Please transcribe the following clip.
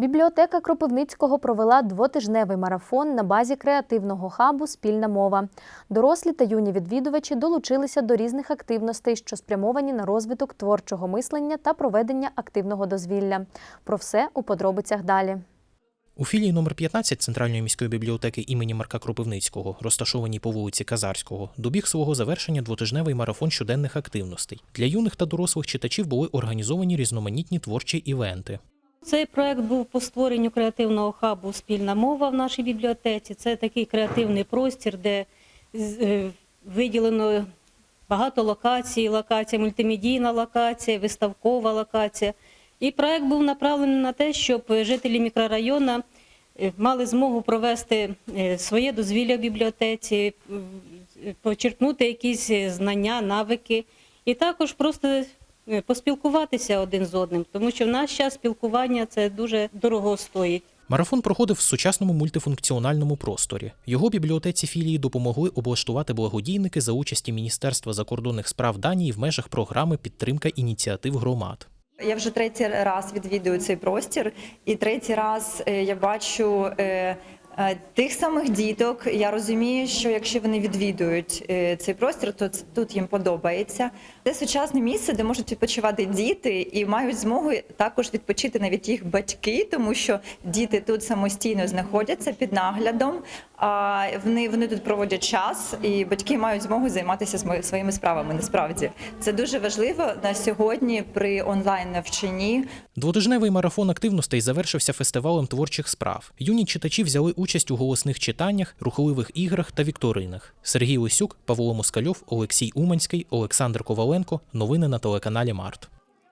Бібліотека Кропивницького провела двотижневий марафон на базі креативного хабу Спільна мова. Дорослі та юні відвідувачі долучилися до різних активностей, що спрямовані на розвиток творчого мислення та проведення активного дозвілля. Про все у подробицях далі. У філії номер 15 Центральної міської бібліотеки імені Марка Кропивницького, розташованій по вулиці Казарського, добіг свого завершення двотижневий марафон щоденних активностей. Для юних та дорослих читачів були організовані різноманітні творчі івенти. Цей проект був по створенню креативного хабу Спільна мова в нашій бібліотеці. Це такий креативний простір, де е, виділено багато локацій, локація, мультимедійна локація, виставкова локація. І проект був направлений на те, щоб жителі мікрорайону е, мали змогу провести е, своє дозвілля в бібліотеці, почерпнути якісь знання, навики, і також просто поспілкуватися один з одним, тому що в наш час спілкування це дуже дорого стоїть. Марафон проходив в сучасному мультифункціональному просторі. Його бібліотеці філії допомогли облаштувати благодійники за участі Міністерства закордонних справ Данії в межах програми підтримка ініціатив громад. Я вже третій раз відвідую цей простір, і третій раз е, я бачу е, е, тих самих діток. Я розумію, що якщо вони відвідують е, цей простір, то тут їм подобається. Це сучасне місце, де можуть відпочивати діти, і мають змогу також відпочити навіть їх батьки, тому що діти тут самостійно знаходяться під наглядом. А вони, вони тут проводять час, і батьки мають змогу займатися своїми справами. Насправді це дуже важливо на сьогодні при онлайн навчанні. Двотижневий марафон активностей завершився фестивалем творчих справ. Юні читачі взяли участь у голосних читаннях, рухливих іграх та вікторинах. Сергій Лисюк, Павло Москальов, Олексій Уманський, Олександр Коваленко. Новини на телеканалі Март.